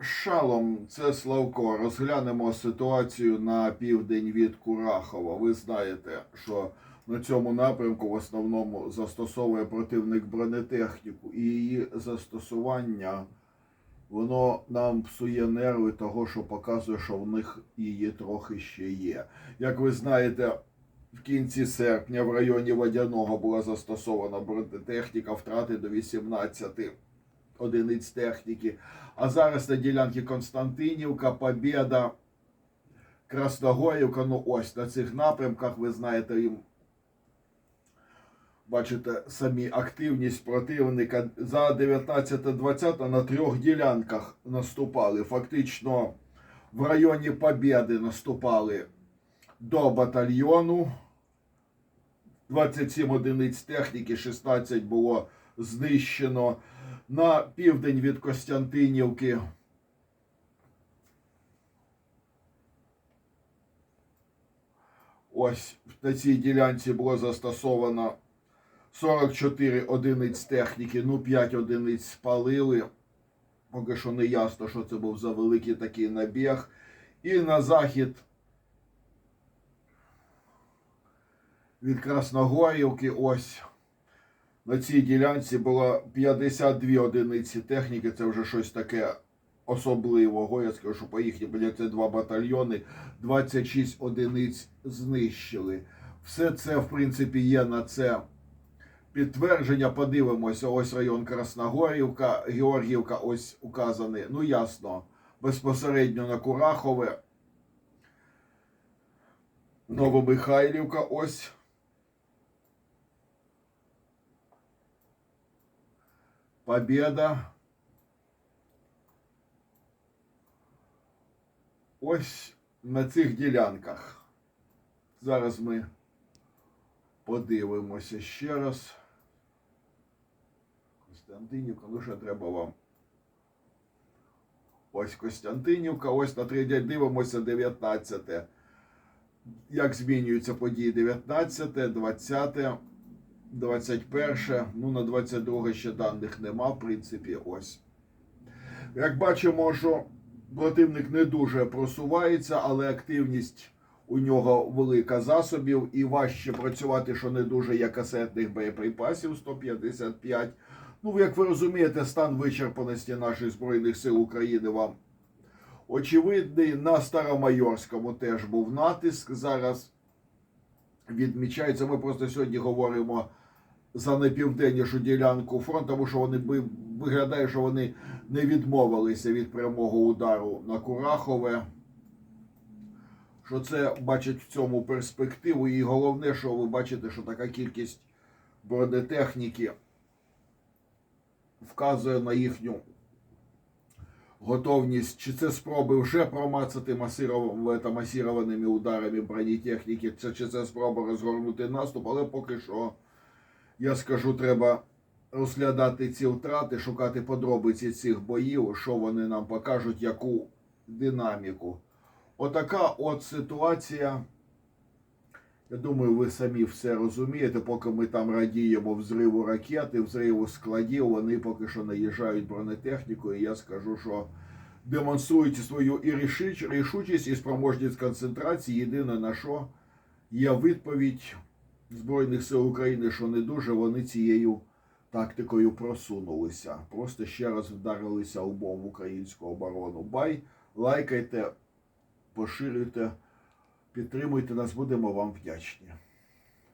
Шалом, це Славко. Розглянемо ситуацію на південь від Курахова. Ви знаєте, що на цьому напрямку в основному застосовує противник бронетехніку, і її застосування воно нам псує нерви того, що показує, що в них її трохи ще є. Як ви знаєте, в кінці серпня в районі Водяного була застосована бронетехніка, втрати до 18 одиниць техніки. А зараз на ділянці Константинівка, Побєда, Красногорівка, ну ось на цих напрямках, ви знаєте, їм бачите самі активність противника за 19-20 на трьох ділянках наступали. Фактично в районі Побєди наступали до батальйону. 27 одиниць техніки, 16 було знищено. На південь від Костянтинівки. Ось на цій ділянці було застосовано 44 одиниць техніки, ну 5 одиниць спалили. Поки що не ясно, що це був за великий такий набіг. І на захід від Красногорівки ось на цій ділянці було 52 одиниці техніки. Це вже щось таке особливого. Я скажу, що по їхній біля це два батальйони, 26 одиниць знищили. Все це, в принципі, є на це підтвердження. Подивимося, ось район Красногорівка, Георгіївка, ось указаний. Ну, ясно, безпосередньо на Курахове. Новомихайлівка, ось. Побєда. Ось на цих ділянках. Зараз ми подивимося ще раз. Костянтинівка, ну що треба вам? Ось Костянтинівка, ось на третє дивимося 19. Як змінюються події 19, 20, 21, ну на 22 ще даних нема, в принципі, ось. Як бачимо, що противник не дуже просувається, але активність у нього велика засобів і важче працювати, що не дуже є касетних боєприпасів 155. Ну, як ви розумієте, стан вичерпаності наших Збройних сил України вам очевидний. На Старомайорському теж був натиск. Зараз відмічається. Ми просто сьогодні говоримо за найпівденнішу ділянку фронту, тому що вони виглядає, що вони не відмовилися від прямого удару на Курахове. Що це бачить в цьому перспективу. І головне, що ви бачите, що така кількість бронетехніки вказує на їхню готовність, чи це спроби вже промацати масиров- та масірованими ударами бронетехніки, це, чи це спроба розгорнути наступ, але поки що, я скажу, треба розглядати ці втрати, шукати подробиці цих боїв, що вони нам покажуть, яку динаміку. Отака от ситуація. Я думаю, ви самі все розумієте, поки ми там радіємо взриву ракети, взриву складів, вони поки що наїжджають бронетехнікою. Я скажу, що демонструють свою і рішучість, і спроможність концентрації. Єдине на що є відповідь Збройних сил України, що не дуже вони цією тактикою просунулися. Просто ще раз вдарилися лбом в українську оборону. Бай, лайкайте, поширюйте. Підтримуйте нас, будемо вам вдячні.